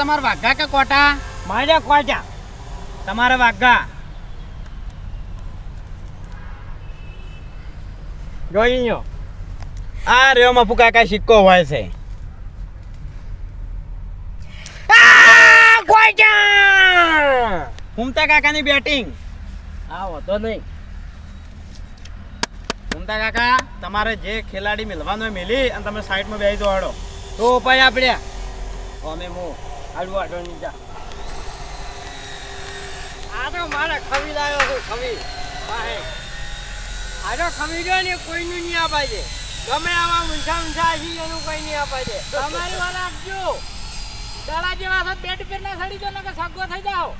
તમારા વાઘા કે કોટા? મારે કોટા? તમારા વાઘા. જોઈ લો આ રહ્યો મફુ કાકા સિક્કો હોય છે. ફૂમતા કાકાની બેટિંગ. આ હોતો નહીં. હુમતા કાકા તમારે જે ખેલાડી મિલવાનો મિલી અને તમે સાઈડમાં બેસી દો હડો. તો ઉપાય આપણે અમે મો આડું આડો નીચા આ તો મારે ખમી લાવ્યો છું, ખમી. વાહે. આ તો ખમી ગયો ને, કોઈનું નહીં અપાય છે. ગમે આવા ઊંચા ઊંચા હજી એનું કોઈ નહીં અપાય તમારી વાત આપજો. દાડા જેવા છો, પેટ પેટ ના સડી જો ને કે સગો થઈ જાઓ.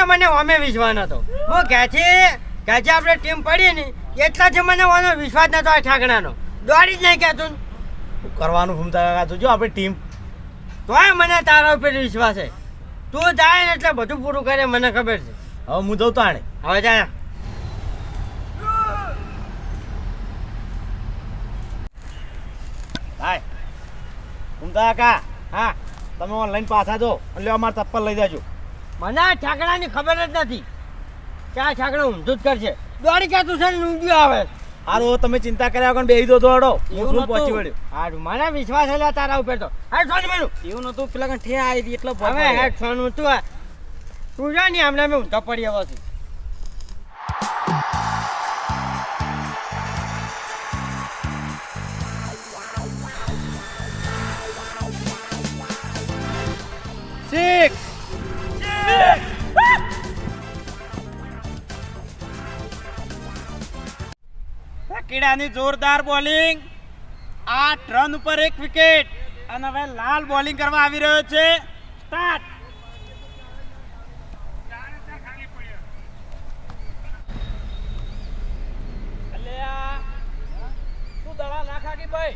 ઠાકડાનો મને અમે વિશ્વાસ નતો. હું ક્યાંથી? ક્યાંથી આપણે ટીમ પડી ને એટલાથી મને ઓનો વિશ્વાસ નતો આ ઠાકણાનો. દોડી જ નહીં કહેતું કરવાનું ભૂમતા કાકા જોજો આપણી ટીમ. તોય મને તારા ઉપર વિશ્વાસ છે. તું જાય ને એટલે બધું પૂરું કરે મને ખબર છે. હવે હું જઉં તાણે હવે જાય હાય ફૂમતા કાકા હા તમે ઓનલાઈન પાછા જો. એટલે અમારે ચપ્પલ લઈ જાજો. મને આ ઠાકડાની ખબર જ નથી. કે આ ઠાકડો ઊંધું જ કરશે. દોડી કે તું છે ને આવે. હારો તમે ચિંતા કર્યા વગર બેસી દો દોડો હું શું પહોંચી વળ્યો? હારું મને વિશ્વાસ એટલે તારા ઉપર તો. હા સોન મેલું એવું નતું પેલા ઠે આવી હતી એટલે હવે હેડ સોનું તું તું જા ને હમણાં મેં ઊંધો પડી આવ્યો છું. સિક્સ કીડાની જોરદાર બોલિંગ. આઠ રન ઉપર એક વિકેટ. અને હવે લાલ બોલિંગ કરવા આવી રહ્યો છે. સ્ટાર્ટ તું દડા ના ખાકી ભાઈ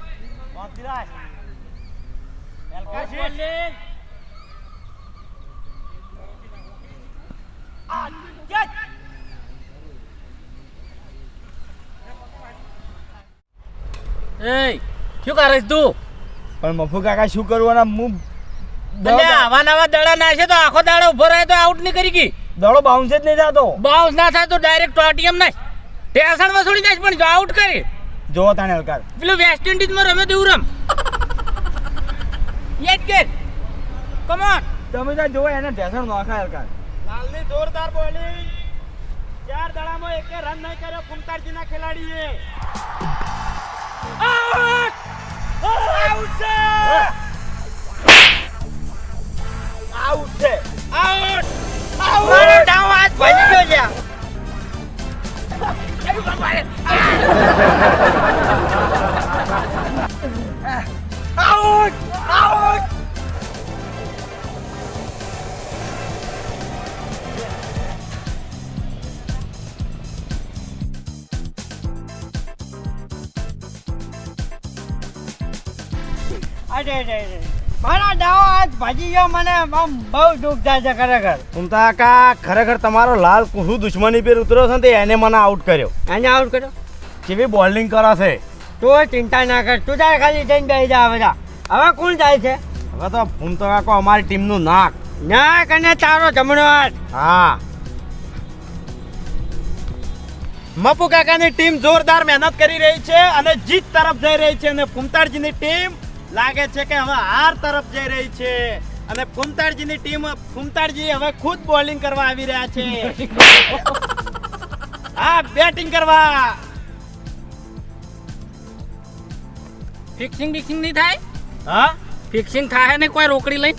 એ છે તું. પણ મફુ કાકા શું કરવાના હું એટલે આવા નવા દડા નાખે તો આખો દાડો ઊભો રહે તો આઉટ નહીં કરી ગઈ. દડો બાઉન્સ જ નહીં થતો. બાઉન્સ ના થાય તો ડાયરેક્ટ ટોટીએમ નહીં. ટેસણ વસૂલી જાય પણ જો આઉટ કરી. જો તાણે હલકાર. પેલું વેસ્ટ ઇન્ડિઝમાં રમે તેવું રમ. યેટ ગેટ કમ ઓન તમે ત્યાં જો એને ટેસણ નોખા હલકાર. લાલની જોરદાર બોલિંગ ચાર દડામાં એકે રન નહીં કર્યો કુમતારજીના ખેલાડીએ. Out out! છે આઉટ છે આઉટ ભજી ગયો છે આઉટ! આઉટ! અરે રે રે મારા ડાવ આજ ભાજી ગયો મને. આમ બહુ દુઃખ થાય છે ખરેખર. કુમતા કા ખરેખર તમારો લાલ કુહુ દુશ્મની પર ઉતર્યો છે ને તે એને મને આઉટ કર્યો. એને આઉટ કર્યો? કેવી બોલિંગ કરો છે? તું ચિંતા ના કર. તું તારે ખાલી જઈને બેસી જા બધા હવે કોણ જાય છે? હવે તો ફૂમતો કાકો અમારી ટીમનું નાક. નાક અને તારો જમણો હાથ. હા. મપુ કાકાની ટીમ જોરદાર મહેનત કરી રહી છે અને જીત તરફ જઈ રહી છે અને ફૂમતાડજીની ટીમ લાગે છે કે હવે હાર તરફ જઈ રહી છે. અને ફૂમતાડજીની ટીમ ફૂમતાડજી હવે ખુદ બોલિંગ કરવા આવી રહ્યા છે. હા બેટિંગ કરવા. ફિક્સિંગ બિક્સિંગ નહીં થાય? હા? ફિક્સિંગ થાય ને કોઈ રોકડી લઈ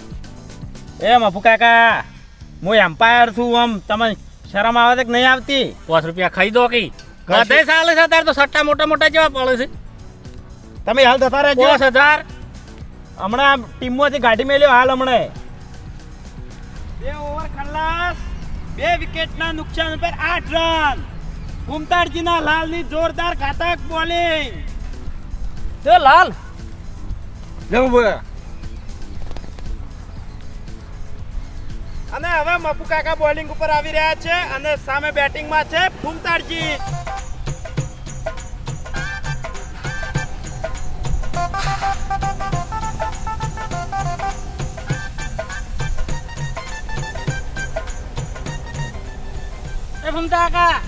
એ મફુ કાકા હું એમ્પાયર છું આમ. તમને શરમ આવે કે નહીં આવતી? પાંચ રૂપિયા ખાઈ દો કે. બધે ચાલે છે તાર તો સટ્ટા મોટા મોટા જેવા પડે છે. તમે હાલ જતા રહેજો. દસ હજાર. હમણાં ટીમમાંથી ગાડી મેલ્યો હાલ હમણાં. બે ઓવર ખલ્લાસ બે વિકેટના નુકસાન પર આઠ રન કુમતારજીના લાલની જોરદાર ઘાતક બોલિંગ. જો લાલ. અને હવે મપુ કાકા બોલિંગ ઉપર આવી રહ્યા છે અને સામે બેટિંગમાં છે ફૂમતારજી એ ફૂમતા કાકા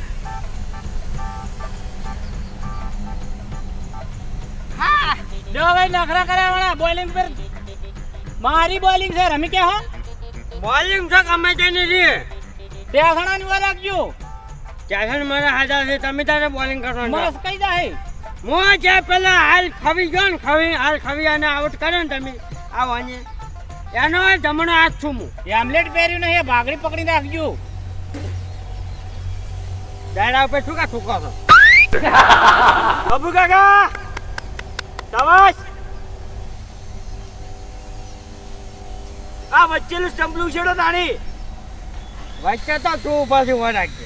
હા જો ભાઈ નખરા કર્યા વાળા બોલિંગ પર મારી બોલિંગ છે રમી કે હો બોલિંગ તો ગમે તેની છે તે આસણા ની રાખજો ત્યાં મારા હાજર છે તમે તારે બોલિંગ કરવાનું મરસ કઈ જાય હું જે પેલા હાલ ખવી ગયો ને ખવી હાલ ખવી અને આઉટ કર્યો ને તમે આવો એનો જમણો હાથ છું હું એમલેટ પહેર્યું નહીં ભાગડી પકડી રાખજો દાડા ઉપર શું કા થૂકો છો. બાબુ કાકા! શાબાશ! આ વચ્ચેનું સ્ટમ્પલું છેડો તાણી. વચ્ચે તો તું ઊભા છે ઊભા રાખજે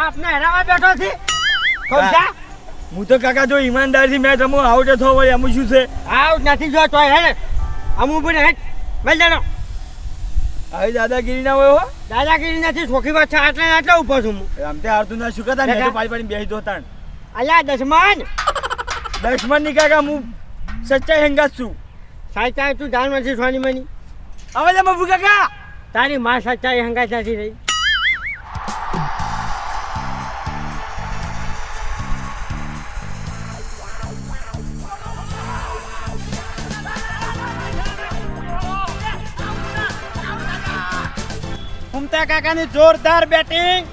બાપને હરાવા બેઠો છે? ખોજા હું. તો કાકા જો ઈમાનદારથી મેચ તમો આઉટ થયો હોય એમ શું છે? આઉટ નથી જો તો હે અમુ પણ હેટ વેલ જાણો આવી દાદાગીરી ના હોય દાદાગીરી નથી છોકરી વાત છે આટલા ને આટલા ઊભો છું રમતે હારતું ના શું કરતા ને? મેં પાડી પાડીને બેસી દો તાણ. અલ્યા દશમાન. દશમાનની કાકા હું સચ્ચાઈ હંગાત છું. સાચા તું જાણ નથી સોની મની. હવે તમે કાકા. તારી માં સચ્ચાઈ હંગાત નથી રહી. કાકાની જોરદાર બેટિંગ.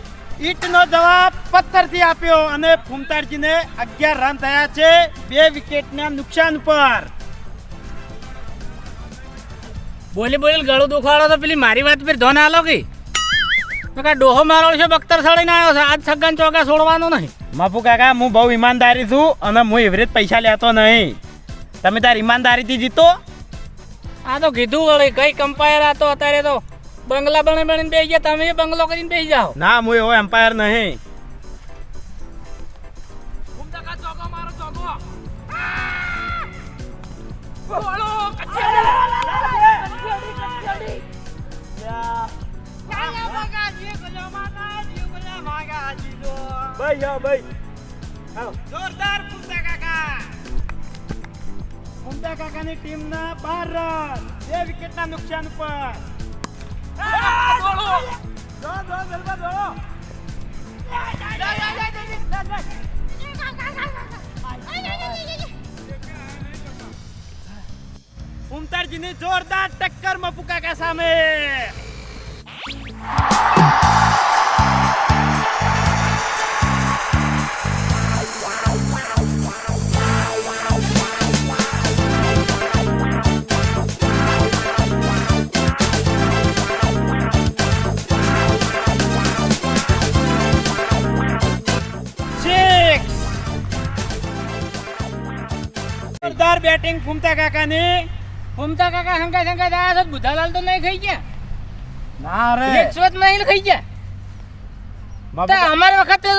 ઈટનો જવાબ પથ્થરથી આપ્યો અને ફૂમતારજીને અગિયાર રન થયા છે. બે વિકેટના નુકસાન પર. બોલી બોલી ગળું દુખાડો તો પેલી મારી વાત પર ધોન આલો કે? તો કા ડોહો મારો છે બખ્તર સળીને આવ્યો છે? આજ સગન ચોકા છોડવાનો નહીં. માફુ કાકા હું બહુ ઈમાનદારી છું અને હું એવરેજ પૈસા લેતો નહીં. તમે તાર ઈમાનદારીથી જીતો? આ તો કીધું વળી કઈ કમ્પાયર આ તો અત્યારે તો બંગલા બને બનીને બેસી ગયા તમે બંગલો કરીને બેસી જાઓ. ના હું એવો એમ્પાયર નહીં. જોરદાર ફૂમતા કાકા. ફૂમતા કાકાની ટીમના બાર રન. બે વિકેટના નુકસાન ઉપર. ફૂમતારજીની જોરદાર ટક્કર મપુ કાકા સામે. બેટિંગ ફૂમતા કાકાની? ફૂમતા કાકા હંકા શંકા આયા છો બુધાલાલ તો નહીં ખાઈ ગયા. ના રે. રિશ્વત નહીં ખાઈ ગયા. અમારા વખતે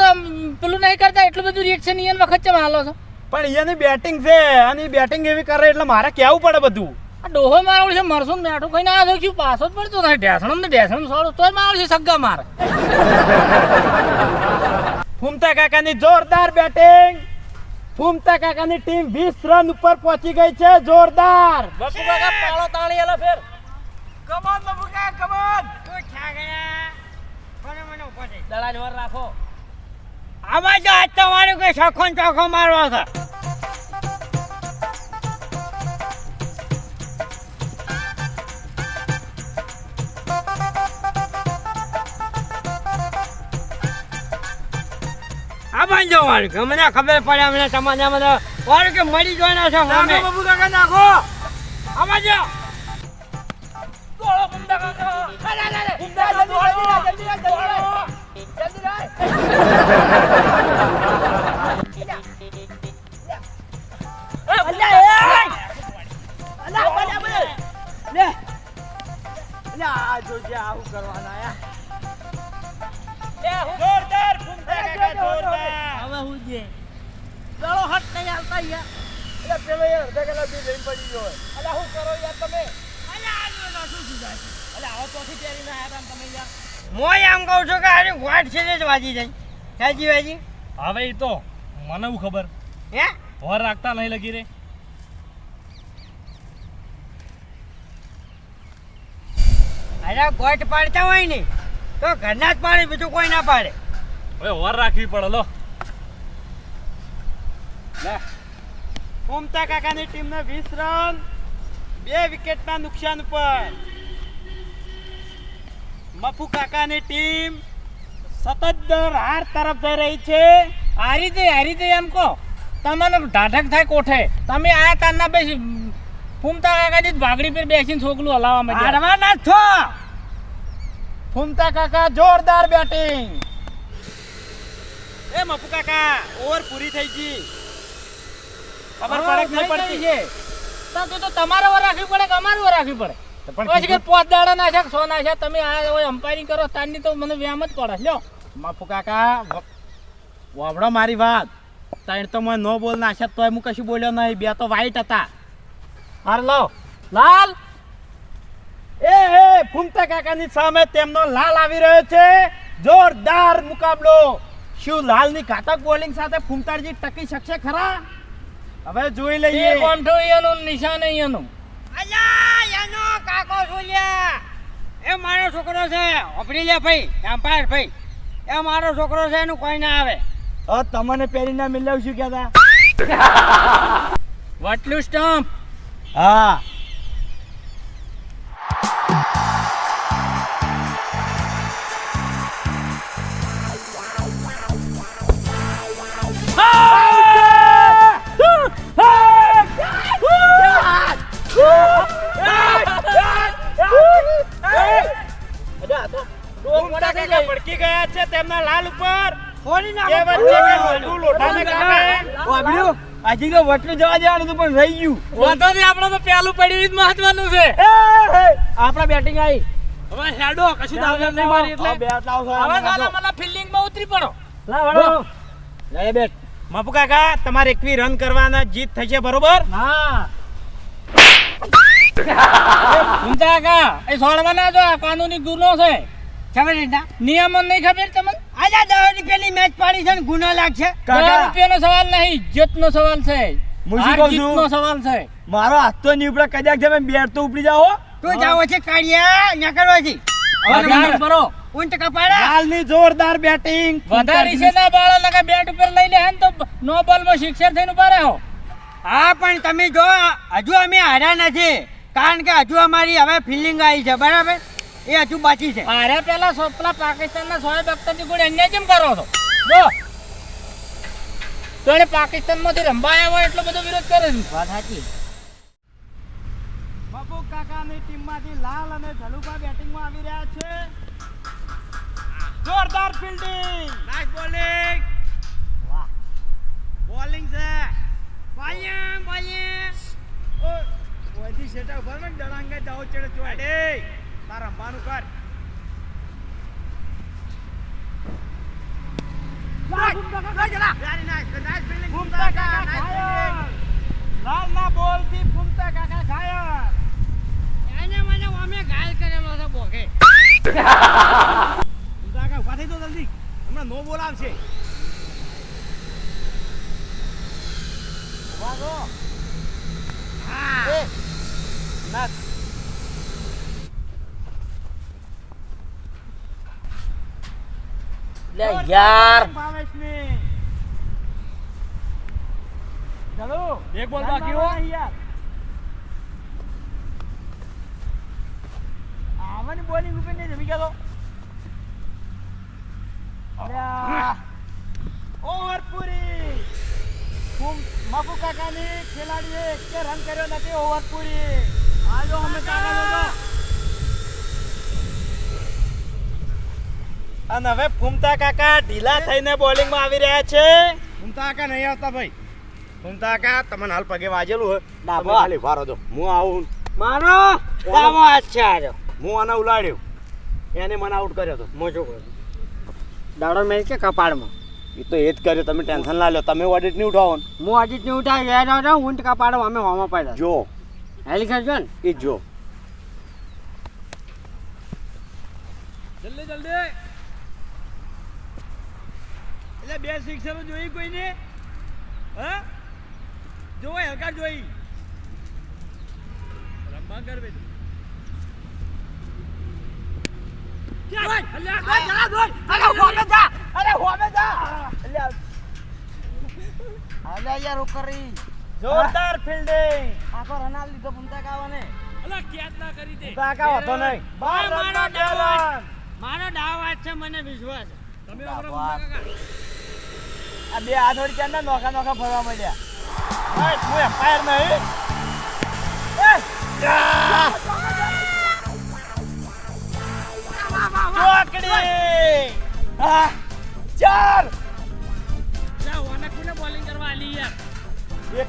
પેલું નહીં કરતા એટલું બધું રિએક્શન ઈયન વખત છે હાલો છો? પણ એની બેટિંગ છે અને બેટિંગ એવી કરે એટલે મારે કેવું પડે બધું? આ ડોહો મારો છે મરસું ને મેઠું ખાઈને આવ્યો છું પાછો જ પડતો નહીં ઢેસણમ ને ઢેસણમ સોળું તોય મારો છે સગ્ગા મારે. ફૂમતા કાકાની જોરદાર બેટિંગ ફૂમતા કાકાની ટીમ 20 રન ઉપર પહોંચી ગઈ છે જોરદાર. બાપુ કાકા પાળો તાણી એલા ફેર. કમાન બાબુ કાકા કમાન તો ક્યાં ગયા મને મને થઈ દડા જોર રાખો. આમાં જો આજ તમારે કોઈ સખોન ચોખો મારવા છે? આ જવાનું મને ખબર પડે અમને તમારે મને વાળું કે મળી જવાના છો અમે. બાપુ કાકા નાખો. આમાં જો. આવું કરવાના જોરદાર. હવે હું જે ગળો હટ નહીં આવતા યાર મોય આમ કહું છું કે આની વાટ છે જ વાજી જાય. હાજી વાજી. હવે તો મને હું ખબર. હે? હોર રાખતા નહીં લગી રે. અરે ગોટ પાડતા હોય ને તો ઘરના જ પાડે બીજું કોઈ ના પાડે. હવે હોર રાખવી પડે લો. ફૂમતા કાકાની ટીમને 20 રન બે વિકેટના નુકસાન પર. મફુ કાકાની ટીમ સતત દર હાર તરફ જઈ રહી છે. હારી જઈ હારી જઈ એમ કહો. તમને ઢાઢક થાય કોઠે. તમે આ તારના બેસી ફૂમતા કાકાની જ ભાગડી પર બેસીને છોકલું હલાવવા માંડ્યા. હારવાના છો. ફૂમતા કાકા જોરદાર બેટિંગ એ મપુ કાકા ઓવર પૂરી થઈ ગઈ. ખબર પડે કે નહીં પડતી? છે. તો તો- તો તમારે ઓર રાખવી પડે કે અમારું વાર રાખવી પડે? પણ પછી કે પોત દાડા નાખ્યા છે સો નાખ્યા તમે આ હોય અમ્પાયરિંગ કરો તારની તો મને વ્યામ જ પડે. લ્યો. મફુ કાકા વાવડો મારી વાત. તાણ તો મને નો બોલ નાખ્યા તોય હું કશું બોલ્યો નહીં. બે તો વાઈટ હતા. હાર લો. લાલ. એ એ ફૂમતા કાકાની સામે તેમનો લાલ આવી રહ્યો છે. જોરદાર મુકાબલો. શું લાલની ઘાતક બોલિંગ સાથે ફૂમતાજી ટકી શકશે ખરા? હવે જોઈ લઈએ. એ કોન્ઠો એનું નિશાન એનું. અલ્યા એનો કાકો સુલ્યા એ મારો છોકરો છે. ઓપડી લે ભાઈ એમ્પાયર ભાઈ. એ મારો છોકરો છે એનું કોઈ ના આવે. હવે તમને પહેરી ના મિલાવશું કહેતા? વટલું સ્ટમ્પ હા. કાકા ભડકી ગયા છે તેમના લાલ ઉપર. ફોડી એ વચ્ચે કે લોઢું લોઢાને કાપે. હજી તો વટલું જવા દેવાનું હતું પણ રહી ગયું. વાંધો નહીં આપણે તો પેલું પડ્યું જ મહત્વનું છે. આપણા બેટિંગ આવી હવે હેડો કશું દાવ નહીં મારી એટલે. હવે સાલા મને ફિલ્ડિંગમાં ઉતરી પડો. લે બેટ. મપુ કાકા તમારે એકવી રન કરવાના જીત થશે બરોબર? હા ઊંચા કા એ સોળમાં જો આ કાનૂની ગુનો છે. ખબર રીતના નિયમો નહીં ખબર તમને? આજે દસ રૂપિયાની મેચ પાડી છે ને ગુનો લાગશે. દસ રૂપિયાનો સવાલ નહીં ઇજ્જતનો સવાલ છે. જીતનો સવાલ છે. મારો હાથ તો નહીં ઉપડે કદાચ તમે બેટ તો ઉપડી જાઓ તું જાવો છે કાઢિયા ન હવે ગાળ ભરો ઊંટ કપાડા. લાલની જોરદાર બેટિંગ વધારી છે ના બાળો લગા બેટ ઉપર લઈ લે ને તો નો બોલમાં શિક્ષર થઈને ઊભા રહો. હા પણ તમે જો હજુ અમે હાર્યા નથી. કારણ કે હજુ અમારી હવે ફિલ્ડિંગ આવી છે બરાબર? એ હજુ બાકી છે. અરે પેલા સો- પેલા પાકિસ્તાનના સોએબ અખ્તરની ગોળી અન્ય કેમ કરો છો? જો. તો એને પાકિસ્તાનમાંથી રંબાયા હોય એટલો બધો વિરોધ કરે છે. વાત સાચી. બાપુ કાકાની ટીમમાંથી લાલ અને ઝલુકા બેટિંગમાં આવી રહ્યા છે. જોરદાર ફિલ્ડિંગ. નાઇસ બોલિંગ વાહ. બોલિંગ છે. બોલિંગ બોલિંગ ઓ ઓયથી સેટા ઊભા ને ડરાંગે દાવ ચડે ચોડે તાર રમવાનું કર. ફૂમતા ના બોલતી ફૂમતા કાકા ઘાયલ. એને મને અમે ઘાયલ કરેલો છે બોકે. કાકા થઈ જલ્દી. હમણાં નો બોલ આવશે ઊભા રહો. ના લે યાર. ચલો. એક બોલ બાકી હો. આવવાની બોલિંગ ઉપર નહીં રમી ગયો ઓવર પૂરી હું માફુ કાકાની ખેલાડીએ કે રન કર્યો નથી ઓવર પૂરી આજો અમે કાકા અને હવે ફૂમતા કાકા ઢીલા થઈને બોલિંગમાં આવી રહ્યા છે. ફૂમતા કાકા નહીં આવતા ભાઈ. ફૂમતા કાકા તમને હાલ પગે વાજેલું હોય ડાબો. ખાલી વારો દો. હું આવું. મારો? દાવો હાથ છે આજો હું આને ઉલાડ્યો. એને મને આઉટ કર્યો હતો મોજો શું દાડો મેં છે કપાળમાં? એ તો એ જ કર્યો. તમે ટેન્શન ના લો. તમે ઓડિટ નહીં ઉઠાવો હું અજીત નહીં ઉઠાવી રહ્યા જાઉં ઊંટ કપાડો અમે હોમાં પડ્યા. જો. હેલી કરજો ને. એ જો. જલ્દી જલ્દી. એટલે બે શિક્ષકો જોઈ કોઈને? હા? જોઈ હલકા જોઈ. રમવા કર બે યાર કરી. જોરદાર ફિલ્ડિંગ આખો રનાલ લીધો પુંતા કાવાને. અલા કેચ ના કરી દે કાકા હતો નહીં. બાર મારો ડાવ છે મને વિશ્વાસ તમે અમારા કાકા. આ બે હાથ વળી ક્યાં નોખા નોખા ફરવા મળ્યા. હું એફઆઈઆર નહીં! ચોકડી! ચાર! ઓને કોને બોલિંગ કરવા આલી યાર? એક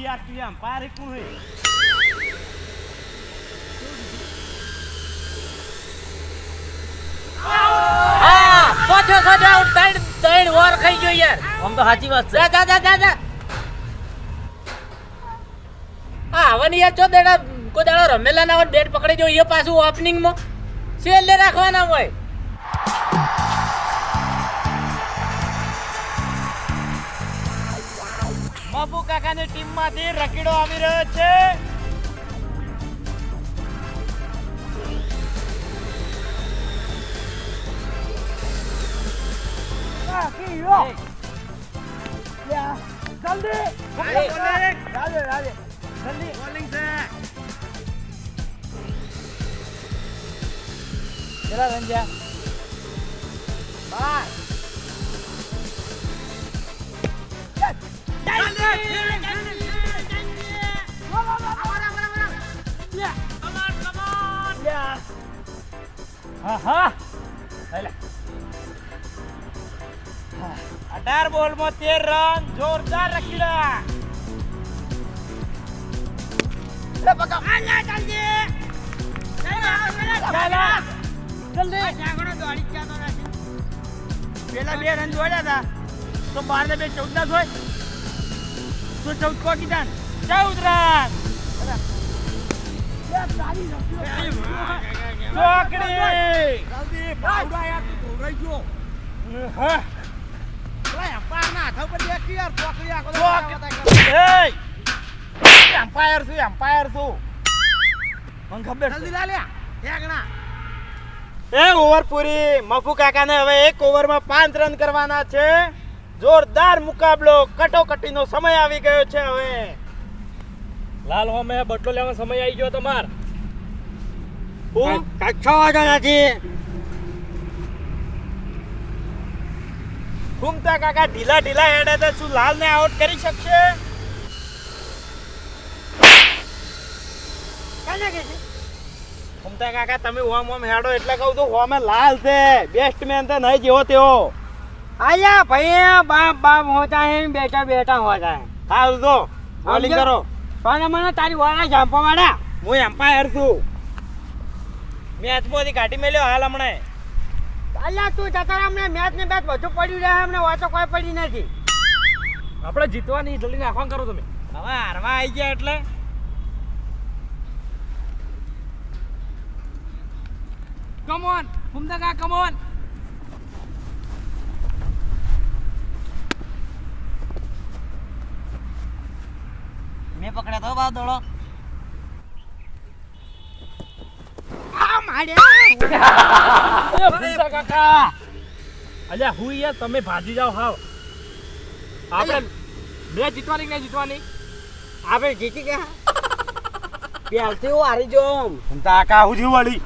એમ્પાયર એક કોણ હે. હા પોછો સોજો આઉટ ત્રણ ત્રણ ઓવર ખાઈ ગયો યાર. આમ તો સાચી વાત જા જા જા જા જા. હા હવે યાર ચો દેડા કોઈ દાડો રમેલા ના હોય બેટ પકડી જો એ પાછું ઓપનિંગમાં. છેલ્લે રાખવાના હોય. મફુ કાકાની ટીમમાંથી રકીડો આવી રહ્યો છે. જલ્દી. રાજે રાજે જલ્દી. બોલિંગ છે. કેટલા રન છે બાર હા બોલમાં અઢાર બોલમાં તેર રન જોરદાર. ચાલો. પેલા બે રન જોડ્યા હતા તો બાર ને બે ચૌદ ના હોય. તો ચૌદ પાકિસ્તાન? ચૌદ રન! એમ્પાયર છું એમ્પાયર છું મને ખબર એ ઓવર પૂરી મફુ કાકાને હવે એક ઓવરમાં પાંચ રન કરવાના છે જોરદાર મુકાબલો કટોકટીનો સમય આવી ગયો છે હવે. લાલ હોમે બટલો લેવાનો સમય આવી ગયો તમાર. હું? કચ્છો વાંધો નથી. ઘૂમતા કાકા ઢીલા ઢીલા હેડે તો શું લાલ ને આઉટ કરી શકશે? ઘૂમતા કાકા તમે ઓમ હોમ હેડો એટલે કહું તો હોમે લાલ છે. બેસ્ટમેન તો નહીં જેવો તેવો. આયા ભાઈ બાપ બાપ હોતા હે બેટા બેટા હોતા હે હાલ તો બોલિંગ કરો. પણ મને તારી વાળા જાંપો વાળા હું એમ્પાયર છું. મેચમાંથી કાઢી મેલ્યો હાલ હમણાં. અલ્યા તું જતા અમને મેચ ને મેચ બધું પડ્યું રહે અમને વાતો કોઈ પડી નથી. આપણે જીતવાની જલ્દી નાખવાનું કરો તમે. હવે હારવા આવી ગયા એટલે. કમ ઓન ફુમદા કા કમ કાકા. અલ્યા હું યાર તમે ભાજી જાઓ હાવ. આપણે બે જીતવાની કે જીતવાની? આપણે જીતી ગયા. પ્યાલથી હું હારી જો ફૂમતા કાકા હું જીવ વળી.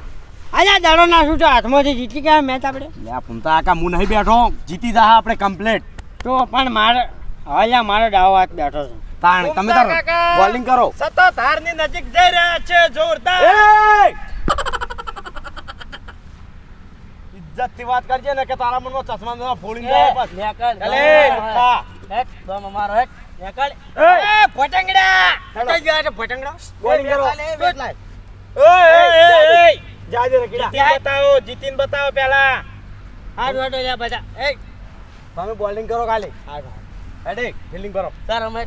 અલ્યા દડો નાખું તો હાથમાંથી જીતી ગયા મેચ આપણે. લે ફૂમતા કાકા હું નહીં બેઠો. જીતી જા આપણે કમ્પ્લેટ તો પણ મારે હવે મારો ડાવ હાથ બેઠો છે. તાણ તમે તાર બોલિંગ કરો. સતત હારની નજીક જઈ રહ્યા છે જોરદાર. ઇજ્જતથી વાત કરજે ને કે તારા મનમાં ચશ્મા ના ફોડીને જાય બસ. ચાલે, પપ્પા. એ! ફટંગડા! પતંગ ગયા છે ફટંગડા. બોલિંગ કરો. ઓય, એ ઓય. જાજે રે કીડા. બતાવો જીતીન બતાવો પેલા હાથ વાટો જા બધા એ. તમે બોલિંગ કરો ખાલી. હા હેડી ફિલ્ડિંગ કરો. સર અમે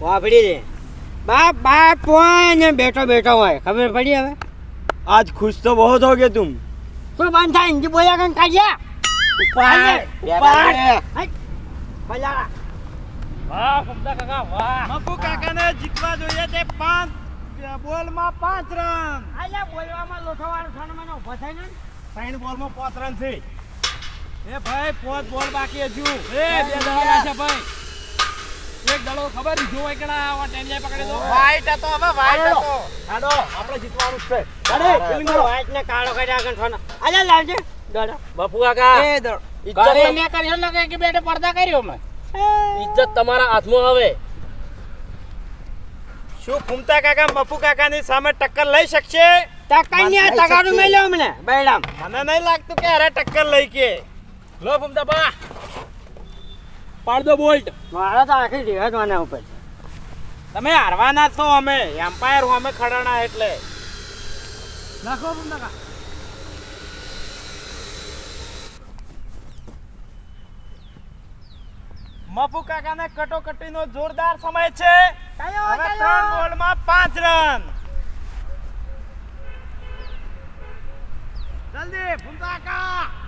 વાપડી રે. બાપ બાપ હોય ને બેટો બેટો હોય? ખબર પડી હવે? આજ ખુશ તો બહુ થો કે તું. શું બંધ થાય? હિન્દી બોલ્યા કે કાઢ્યા? ઉપર ઉપર ભલા વાહ ફમદા કાકા વાહ. મકુ કાકાને જીતવા જોઈએ તે પાંચ બોલમાં પાંચ રન. આયા બોલવામાં પાંચ રન છે. એ ભાઈ પોત બોલ બાકી હજુ. એ બે દડા છે ભાઈ. એક દડો ખબર જો ના આવા ટાઈમ પકડે તો વાઈટ હતો હવે વાઈટ હતો. હાડો આપણે જીતવાનું છે. અરે પેલો વાઈટ ને કાળો કર્યા આગળ છોનો આયા લાવજે. દડા બાપુ કાકા. એ દડો ઇજ્જત મેં કર્યો ને કે બેટે પડદા કર્યો મે ઇજ્જત તમારા હાથમાં આવે. શું ફૂમતા કાકા મફુ કાકાની સામે ટક્કર લઈ શકશે? તકાની આ તગાડું મેલ્યો અમને બેડામ. મને નહીં લાગતું કે અરે ટક્કર લઈ કે. લો ફૂમતા બા પાડ દો બોલ્ટ. મારા તો આખી દિવસ મને ઉપર તમે હારવાના છો અમે. એમ્પાયર અમે ખડાણા એટલે. નાખો કાકા મફુ કાકાને કટોકટીનો જોરદાર સમય છે. હવે? ત્રણ બોલમાં પાંચ રન. જલ્દી ફૂમતા કાકા.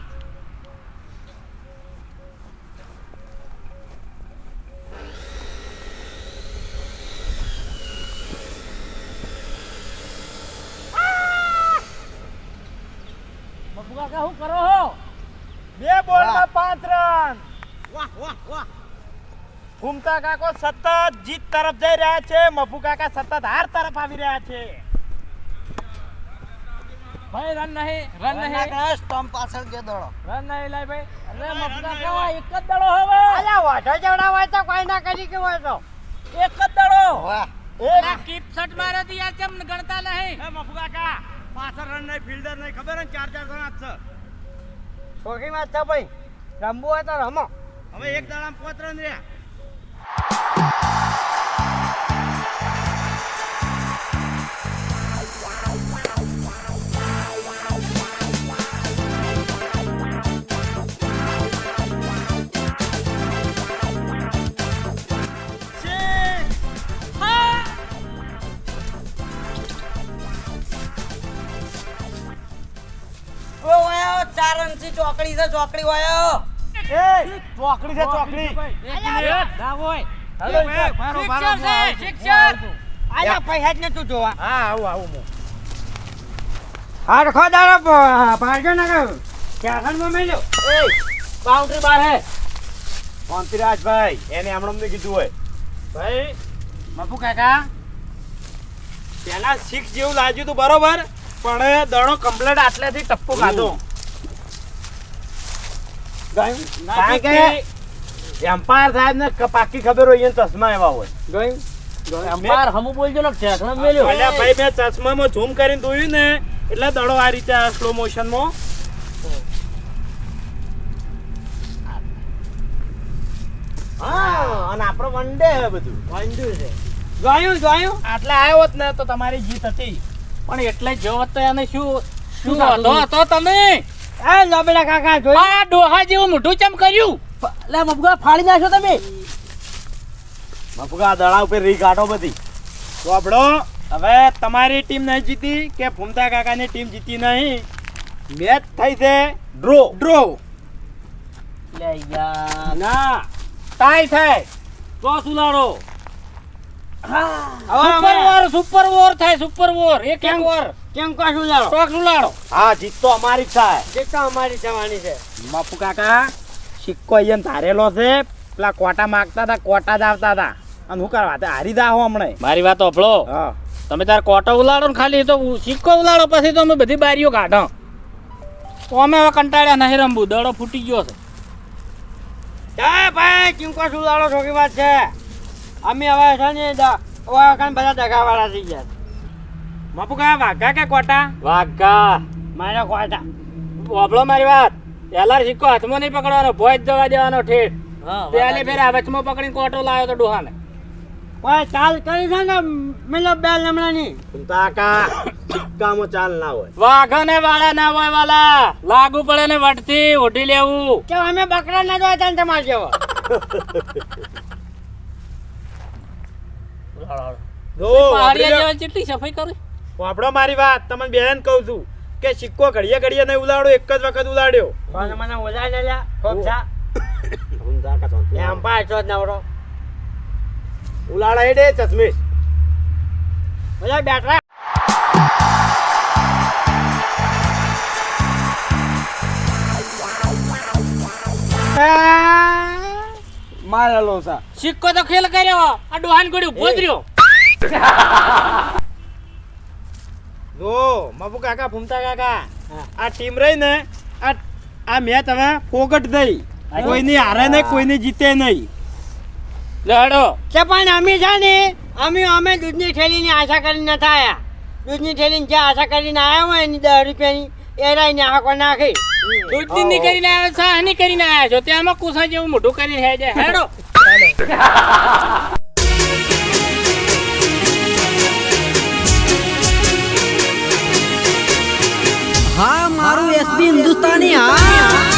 કાકા હું કરો હો? બે બોલમાં પાંચ રન. વાહ વાહ વાહ. ફૂમતા કાકો સતત જીત તરફ જઈ રહ્યા છે. મફુ કાકા સતત હાર તરફ આવી રહ્યા છે. ભાઈ રન નહીં રન નહીં. સ્ટમ્પ પાછળ કે દડો. રન નહીં લાય ભાઈ. અરે મફુ કાકા એક જ દડો હવે. અલ્યા વાઢો જવડા હોય તો કોઈ ના કરી કે હોય તો. એક જ દડો. વાહ. એક કીપ શટ મારે દી આ ચમ ગણતા નહીં? એ મફુ કાકા. પાછળ રન નહીં ફિલ્ડર નહીં ખબર ને? ચાર ચાર જણા જ છે. છોકરી માં છે ભાઈ. રમવું હોય તો રમો. હવે એક દાડા પાંચ રન રહ્યા. ચાર ચોકડી છે ચોકડી હોય એ ચોકડી છે ચોકડી. ના હોય. મારો, મારો, શિક્ષર છે મારો. શિક્ષર આયા પૈસા જ નતું જોવા. હા આવું આવું હું હરખો દાડો પાડજો ને કે ક્યાં માં મેલ્યો એ બાઉન્ડ્રી બાર હે. શાંતિરાજભાઈ એને હમણાં અમને કીધું હોય. ભાઈ મફુ કાકા. પેલા સિક્સ જેવું લાગ્યું હતું બરોબર? પણ દડો કમ્પ્લેટ આટલેથી ટપ્પો ખાધો. કારણ કે એમ્પાયર સાહેબ ને પાકી ખબર હોય ચશ્મા એવા હોય. અંપાર હમુ બોલજો ને ઠેકણા મેલ્યો. અલ્યા ભાઈ મેં ચશ્મામાં ઝૂમ કરીને જોયું ને એટલે દડો આ રીતે સ્લો મોશનમાં હા અને આપણો વનડે હે બધું. છે. જોયું જોયું આટલે આવ્યો હોત ને તો તમારી જીત હતી. પણ એટલે જો તો એને શું શું હતો? તમે એ લોબેલા કાકા જોયું આ ડોહા જેવું મોઢું ચમ કર્યું? લે મબગા ફાડી નાખો તમે. મફગા દડા ઉપર રી કાઢો બધી. વાપડો હવે તમારી ટીમ નહીં જીતી કે ફૂમતા કાકાની ટીમ જીતી નહીં? મેચ થઈ છે ડ્રો. ડ્રો. લે યાર. ના ટાઈ થાય. તો સુલાડો સુપર ઓવર સુપર વોર થાય સુપર વોર એક એક કેમ? ઓવર કેમ કશું ઉલાડો સ્ટોક ઉલાડો હા જીત તો અમારી જ થાય. જે તો અમારી થવાની છે. બાપુ કાકા સિક્કો અહીંયા ધારેલો છે. પેલા કોટા માગતા હતા કોટા જ આવતા હતા. અને શું કરવા તે હારી દા હો હમણે. મારી વાત ઓફળો હા. તમે તાર કોટો ઉલાડો ને ખાલી તો સિક્કો ઉલાડો પછી તો અમે બધી બારીઓ કાઢો. તો અમે હવે કંટાળ્યા નહીં રમવું. દડો ફૂટી ગયો છે. એ ભાઈ કિંકો શું ઉલાડો છોકી વાત છે? અમે હવે છે ને દ- બધા દગાવાળા થઈ ગયા બાપુ કયા વાઘા કે કોટા? વાઘા. મારા કોટા. ઓફળો મારી વાત. એલાર સિક્કો હાથમાં નહીં પકડવાનો ભોય જવા દેવાનો ઠેઠ. પેલી ફેર આ વચમાં પકડીને કોટો લાવ્યો તો ડોહાને. કોઈ ચાલ કરી છે ને મિલો બે લમણાની તાકા કાકા સિક્કામાં ચાલ ના હોય. વાઘને વાળા ના હોય વાલા. લાગુ પડે ને વટથી ઓઢી લેવું. કે અમે બકરા ના જોયા ને તમારે જેવો. જો પહાડિયા કેટલી સફાઈ કરી? વાપડો મારી વાત તમને બેન કહું છું કે સિક્કો ઘડીએ ઘડીએ નહીં ઉલાડો એક જ વખત ઉલાડ્યો. મને લ્યા જ. નવરો ઉલાડા હેડે ચશ્મીશ ઓલા બેટરા મારેલો છે. સિક્કો તો ખેલ કર્યો. આ ડોહાન ગોડી ઊભો જ રહ્યો જો બાપુ કાકા ફૂમતા કાકા આ ટીમ રહી ને આ આ મેચ હવે ફોગટ દઈ. કોઈની હારે નહીં કોઈની જીતે નહીં. લડો. કે પણ અમે છે ને અમે અમે દૂધની થેલીની આશા કરીને નથી દૂધની થેલીની જે આશા કરીને આવ્યા હોય એની દસ રૂપિયાની એ રાઈને હાકો નાખી. દૂધની ની કરીને આવ્યા સાહની કરીને આવ્યા છો. ત્યાંમાં કુસા જેવું મોઢું કરીને હેડે. હેડો. હા મારું એસબી હિન્દુસ્તાની હા.